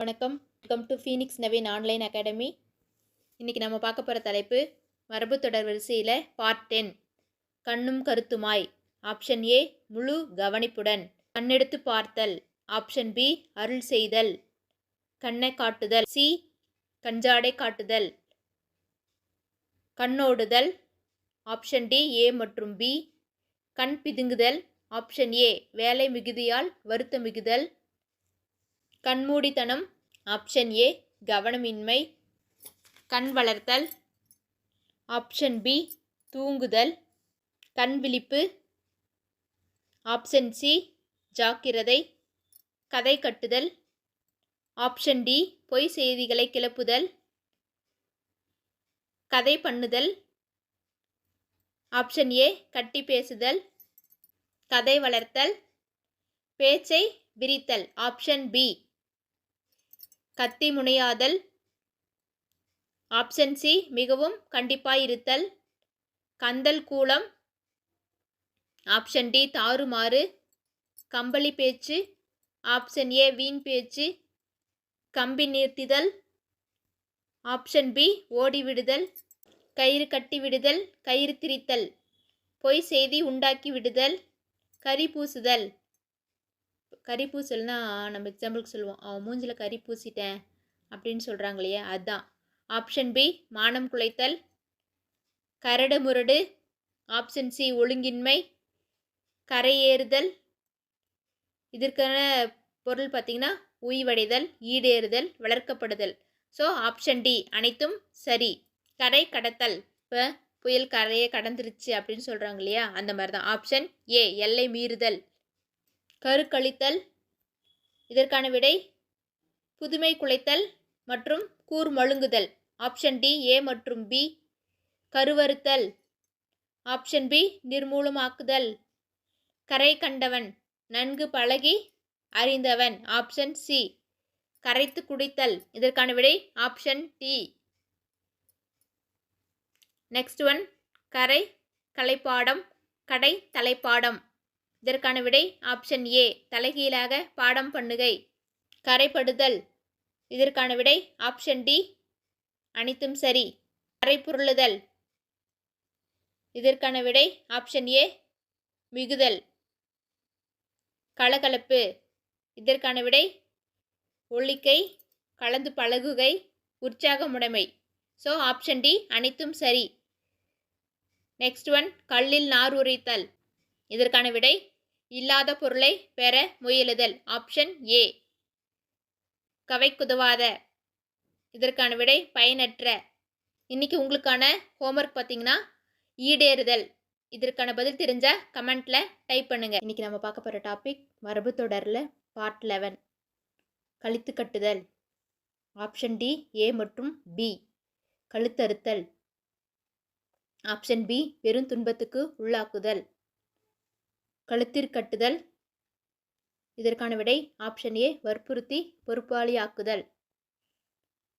வணக்கம். Welcome to Phoenix Naveen online academy இன்றைக்கி நம்ம பார்க்க போகிற தலைப்பு மரபு தொடர் வரிசையில் பார்ட் டென் கண்ணும் கருத்துமாய். ஆப்ஷன் ஏ முழு கவனிப்புடன். கண்ணெடுத்து பார்த்தல். ஆப்ஷன் பி அருள் செய்தல். கண்ணை காட்டுதல். சி கஞ்சாடை காட்டுதல். கண்ணோடுதல் ஆப்ஷன் டி ஏ மற்றும் பி கண் பிதுங்குதல். ஆப்ஷன் ஏ வேலை மிகுதியால் வருத்த மிகுதல் கண்மூடித்தனம். ஆப்ஷன் ஏ கவனமின்மை. கண் வளர்த்தல். ஆப்ஷன் பி தூங்குதல். கண் விழிப்பு. ஆப்ஷன் சி ஜாக்கிரதை. கதை கட்டுதல். ஆப்ஷன் டி பொய் செய்திகளை கிளப்புதல். கதை பண்ணுதல். ஆப்ஷன் ஏ கட்டி பேசுதல். கதை வளர்த்தல். பேச்சை விரித்தல். ஆப்ஷன் பி கத்தி முனையாதல். ஆப்ஷன் சி மிகவும் கண்டிப்பாயிருத்தல். கந்தல் கூலம் ஆப்ஷன் டி தாறுமாறு. கம்பளி பேச்சு. ஆப்ஷன் ஏ வீண் பேச்சு. கம்பி நிறுத்திதல் ஆப்ஷன் பி ஓடிவிடுதல். கயிறு கட்டி விடுதல் கயிறு திரித்தல். பொய் செய்தி உண்டாக்கி விடுதல். கரி பூசுதல். கறி பூசல்னா நம்ம எக்ஸாம்பிளுக்கு சொல்லுவோம். அவன் மூஞ்சில் கறி பூசிட்டேன் அப்படின்னு சொல்கிறாங்க இல்லையா அதுதான் ஆப்ஷன் பி மானம் குலைத்தல். கரடு முரடு. Option C ஒழுங்கின்மை. கரையேறுதல் இதற்கான பொருள் பார்த்திங்கன்னா உய்வடைதல் ஈடேறுதல் வளர்க்கப்படுதல். ஸோ ஆப்ஷன் டி அனைத்தும் சரி. கரை கடத்தல். இப்போ புயல் கரையை கடந்துருச்சு அப்படின்னு சொல்கிறாங்க இல்லையா? அந்த மாதிரி தான் ஆப்ஷன் ஏ எல்லை மீறுதல். கருக்கழித்தல் இதற்கான விடை புதுமை குலைத்தல் மற்றும் கூர் மழுங்குதல். ஆப்ஷன் டி ஏ மற்றும் பி கருவறுத்தல். ஆப்ஷன் பி நிர்மூலமாக்குதல். கரை கண்டவன் நன்கு பழகி அறிந்தவன். ஆப்ஷன் சி கரைத்து குடித்தல். இதற்கான விடை ஆப்ஷன் டி நெக்ஸ்ட் ஒன் கரை கலைப்பாடம் கடை தலைப்பாடம். இதற்கான விடை ஆப்ஷன் ஏ தலைகீழாக பாடம் பண்ணுகை. கரைப்படுதல். இதற்கான விடை ஆப்ஷன் டி அனைத்தும் சரி. கரைப்புருளுதல் இதற்கான விடை ஆப்ஷன் ஏ மிகுதல். கலகலப்பு. இதற்கான விடை ஒல்லிக்கை கலந்து பழகுகை உற்சாகமுடைமை. ஸோ ஆப்ஷன் டி அனைத்தும் சரி. நெக்ஸ்ட் ஒன் கல்லில் நார் உரைத்தல். இதற்கான விடை இல்லாத பொருளை பெற முயலுதல். Option A கவைக்குதவாத. இதற்கான விடை பயனற்ற. இன்னைக்கு உங்களுக்கான ஹோம்ஒர்க் பார்த்தீங்கன்னா ஈடேறுதல். இதற்கான பதில் தெரிஞ்ச கமெண்ட்ல டைப் பண்ணுங்க. இன்னைக்கு நம்ம பார்க்க போகிற டாபிக் மரபு தொடரில் பார்ட் லெவன் கழுத்து கட்டுதல். ஆப்ஷன் டி ஏ மற்றும் பி கழுத்தறுத்தல். ஆப்ஷன் பி பெரும் துன்பத்துக்கு உள்ளாக்குதல். கழுத்திற்கட்டுதல் இதற்கான விடை ஆப்ஷன் ஏ வற்புறுத்தி பொறுப்பாளியாக்குதல்.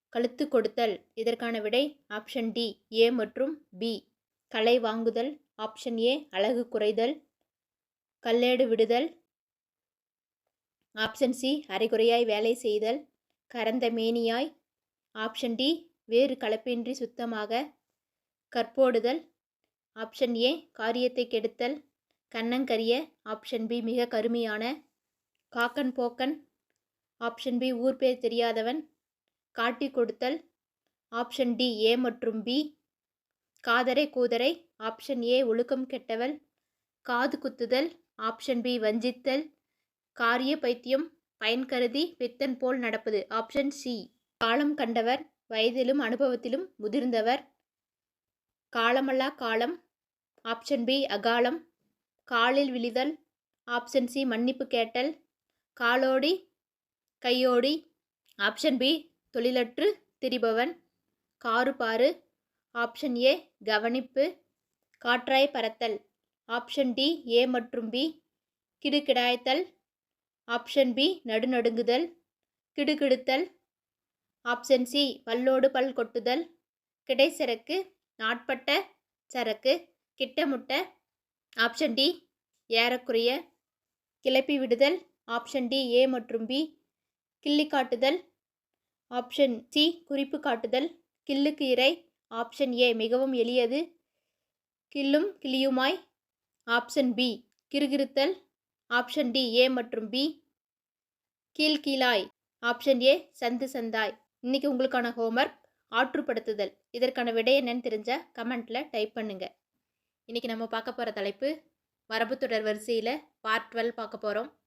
கழுத்து கொடுத்தல். இதற்கான விடை ஆப்ஷன் டி ஏ மற்றும் பி களை வாங்குதல். ஆப்ஷன் ஏ அழகு குறைதல். கல்லேடு விடுதல். ஆப்ஷன் சி அரைகுறையாய் வேலை செய்தல். கரந்த மேனியாய். ஆப்ஷன் டி வேறு கலப்பின்றி சுத்தமாக கற்போடுதல். ஆப்ஷன் ஏ காரியத்தை கெடுத்தல். கண்ணங்கரிய ஆப்ஷன் பி மிக கருமையான காக்கன் போக்கன் ஆப்ஷன் பி ஊர் பேர் தெரியாதவன் காட்டி கொடுத்தல் ஆப்ஷன் டி ஏ மற்றும் பி காதரை கூதரை ஆப்ஷன் ஏ ஒழுக்கம் கெட்டவள் காது குத்துதல் ஆப்ஷன் பி வஞ்சித்தல் காரிய பைத்தியம் பயன் கருதி பித்தன் போல் நடப்பது ஆப்ஷன் சி காலம் கண்டவர் வயதிலும் அனுபவத்திலும் முதிர்ந்தவர் காலமல்லா காலம் ஆப்ஷன் பி அகாலம் காலில் விழுதல் ஆப்ஷன் சி மன்னிப்பு கேட்டல் காலோடி கையோடி ஆப்ஷன் பி தொழிலற்று திரிபவன் காரு பாரு ஆப்ஷன் ஏ கவனிப்பு காற்றாய் பறத்தல் ஆப்ஷன் டி ஏ மற்றும் பி கிடுகிடாய்த்தல் ஆப்ஷன் பி நடுநடுங்குதல் கிடுகிடுத்தல் ஆப்ஷன் சி பல்லோடு பல் கொட்டுதல் கிடைச்சரக்கு நாட்பட்ட சரக்கு கிட்டமுட்ட ஆப்ஷன் டி ஏறக்குறைய கிளப்பி விடுதல். ஆப்ஷன் டி ஏ மற்றும் பி கிள்ளி காட்டுதல். ஆப்ஷன் சி குறிப்பு காட்டுதல். கில்லுக்கு இறை ஆப்ஷன் ஏ மிகவும் எளியது. கில்லும் கிளியுமாய். ஆப்ஷன் பி கிறுகிறுத்தல் ஆப்ஷன் டி ஏ மற்றும் பி கீழ் கீழாய். ஆப்ஷன் ஏ சந்து சந்தாய். இன்றைக்கி உங்களுக்கான ஹோம்ஒர்க் ஆற்றுப்படுத்துதல். இதற்கான விடை என்னன்னு தெரிஞ்சால் கமெண்ட்டில் டைப் பண்ணுங்கள் இன்றைக்கி நம்ம பார்க்க போகிற தலைப்பு மரபுத்தொடர் வரிசையில் பார்ட் டுவெல் பார்க்க போகிறோம்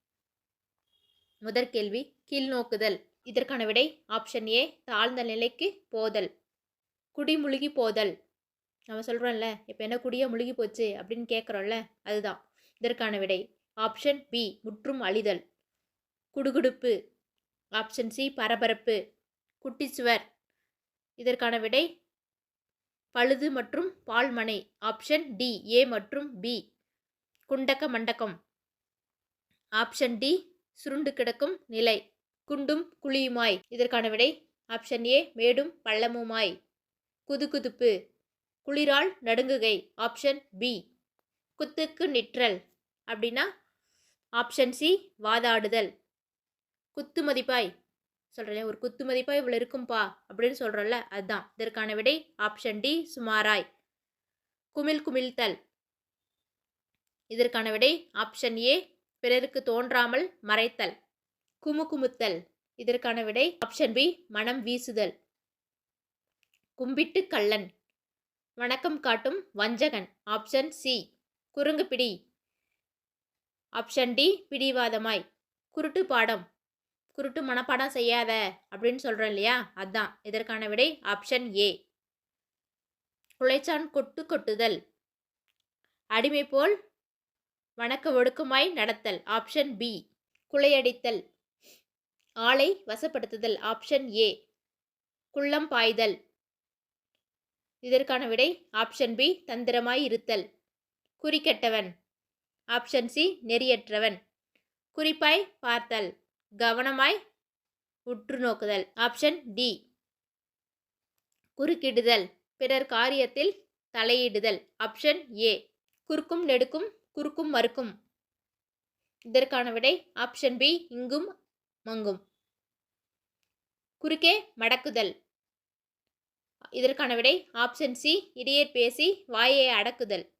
முதற் கேள்வி கீழ்நோக்குதல் இதற்கான விடை ஆப்ஷன் ஏ தாழ்ந்த நிலைக்கு போதல். குடிமுழுகி போதல். நம்ம சொல்கிறோம்ல இப்போ என்ன குடியாக முழுகி போச்சு அப்படின்னு கேட்குறோம்ல அதுதான். இதற்கான விடை ஆப்ஷன் பி முற்றும் அழிதல். குடுகுடுப்பு. ஆப்ஷன் சி பரபரப்பு. குட்டிச்சுவர் இதற்கான விடை பழுது மற்றும் பால்மனை. ஆப்ஷன் டி ஏ மற்றும் பி குண்டக்க மண்டக்கம். ஆப்ஷன் டி சுருண்டு கிடக்கும் நிலை. குண்டும் குழியுமாய். இதற்கான விடை ஆப்ஷன் ஏ மேடும் பள்ளமுமாய். குதுகுதுப்பு. குளிரால் நடுங்குகை. ஆப்ஷன் பி குத்துக்கு நிற்றல். அப்படின்னா ஆப்ஷன் சி வாதாடுதல். குத்து மதிப்பாய். சொல்கிறேன் ஒரு குத்து மதிப்பாக இவ்வளோ இருக்கும்பா அப்படின்னு சொல்கிறோம்ல அதுதான் இதற்கான விடை ஆப்ஷன் டி சுமாராய். குமிழ் குமிழ்த்தல் இதற்கான விடை ஆப்ஷன் ஏ பிறருக்கு தோன்றாமல் மறைத்தல். குமு குமுத்தல் இதற்கான விடை ஆப்ஷன் பி மனம் வீசுதல். கும்பிட்டு கள்ளன். வணக்கம் காட்டும் வஞ்சகன். ஆப்ஷன் சி குறுங்கு பிடி. ஆப்ஷன் டி பிடிவாதமாய். குருட்டு பாடம். குருட்டு மனப்பாடம் செய்யாத அப்படின்னு சொல்கிறோம் இல்லையா? அதான். இதற்கான விடை ஆப்ஷன் ஏ குலைச்சான் கொட்டு கொட்டுதல். அடிமை போல் வணக்க ஒடுக்குமாய் நடத்தல். ஆப்ஷன் பி குலையடித்தல். ஆளை வசப்படுத்துதல். Option A குள்ளம் பாய்தல். இதற்கான விடை ஆப்ஷன் பி தந்திரமாய் இருத்தல். குறிக்கெட்டவன் ஆப்ஷன் சி நெறியற்றவன். குறிப்பாய் பார்த்தல். கவனமாய் உற்று நோக்குதல் ஆப்ஷன் டி. குறுக்கிடுதல். பிறர் காரியத்தில் தலையிடுதல். Option A. குறுக்கும் நெடுக்கும் குறுக்கும் மறுக்கும். இதற்கான விடை ஆப்ஷன் பி. இங்கும் மங்கும். குறுக்கே மடக்குதல். இதற்கான விடை ஆப்ஷன் சி. இடையே பேசி வாயை அடக்குதல்.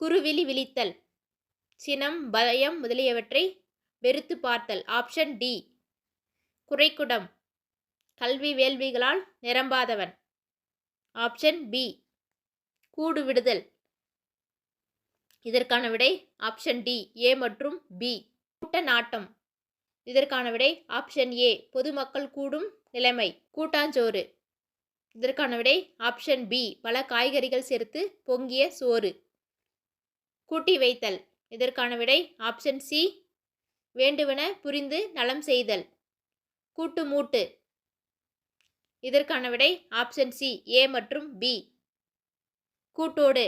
குறுவிழி விழித்தல். சினம் பயம் முதலியவற்றை வெறுத்து பார்த்தல். Option D. குறைக்குடம் கல்வி வேள்விகளால் நிரம்பாதவன். Option B. கூடு விடுதல். இதற்கான விடை ஆப்ஷன் டி. ஏ மற்றும் பி. கூட்ட நாட்டம் இதற்கான விடை ஆப்ஷன் ஏ. பொதுமக்கள் கூடும் நிலைமை. கூட்டாஞ்சோறு. இதற்கான விடை ஆப்ஷன் பி. பல காய்கறிகள் சேர்த்து பொங்கிய சோறு. கூட்டி வைத்தல். இதற்கான விடை ஆப்ஷன் சி. வேண்டுவன புரிந்து நலம் செய்தல். கூட்டு மூட்டு. இதற்கான விடை ஆப்ஷன் சி ஏ மற்றும் பி கூட்டோடு.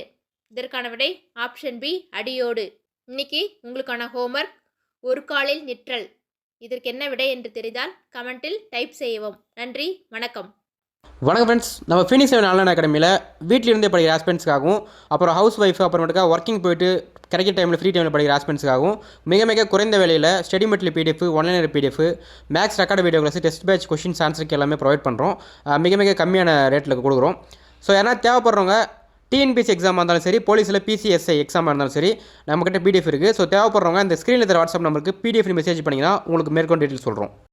இதற்கான விடை ஆப்ஷன் பி அடியோடு. இன்னைக்கு உங்களுக்கான ஹோம்ஒர்க் ஒரு காலில் நிற்றல். இதற்கு என்ன விடை என்று தெரிந்தால் கமெண்டில் டைப் செய்யவும். நன்றி வணக்கம். வணக்கம் ஃப்ரெண்ட்ஸ் நம்ம ஃபீனிக்ஸ் செவன் ஆன்லைன் அகாடமியில் வீட்டில் இருந்தே படிக்கிற ஆஸ்பென்ட்ஸ்க்காகவும் அப்புறம் ஹவுஸ் ஒய்ஃப் அப்புறமேட்டுக்கா ஒர்க்கிங் போயிட்டு கிடைக்கிற டைமில் ஃப்ரீ டைமில் படிக்கிற ஆஸ்பென்ட்ஸ்க்காகவும் மிக மிக குறைந்த விலையில் study material PDF one liner PDF maths record video class test batch questions ஆன்சருக்கு எல்லாமே ப்ரொவைட் பண்ணுறோம் மிக மிக கம்மியான ரேட்டில் கொடுக்குறோம். ஸோ ஏன்னா தேவைப்படுறவங்க டிஎன்பிசி எக்ஸாமாக இருந்தாலும் சரி போலீஸில் பிசிஎஸ்ஐ எக்ஸாமாக இருந்தாலும் சரி நம்மக்கிட்ட பிடிஎஃப் இருக்குது ஸோ தேவைப்படுறவங்க இந்த ஸ்க்ரீனில் இருக்கிற வாட்ஸ்அப் நம்பருக்கு பிடிஎஃப் மெசேஜ் பண்ணிங்கன்னா உங்களுக்கு மேற்கொண்டு டீட்டெயில் சொல்கிறோம்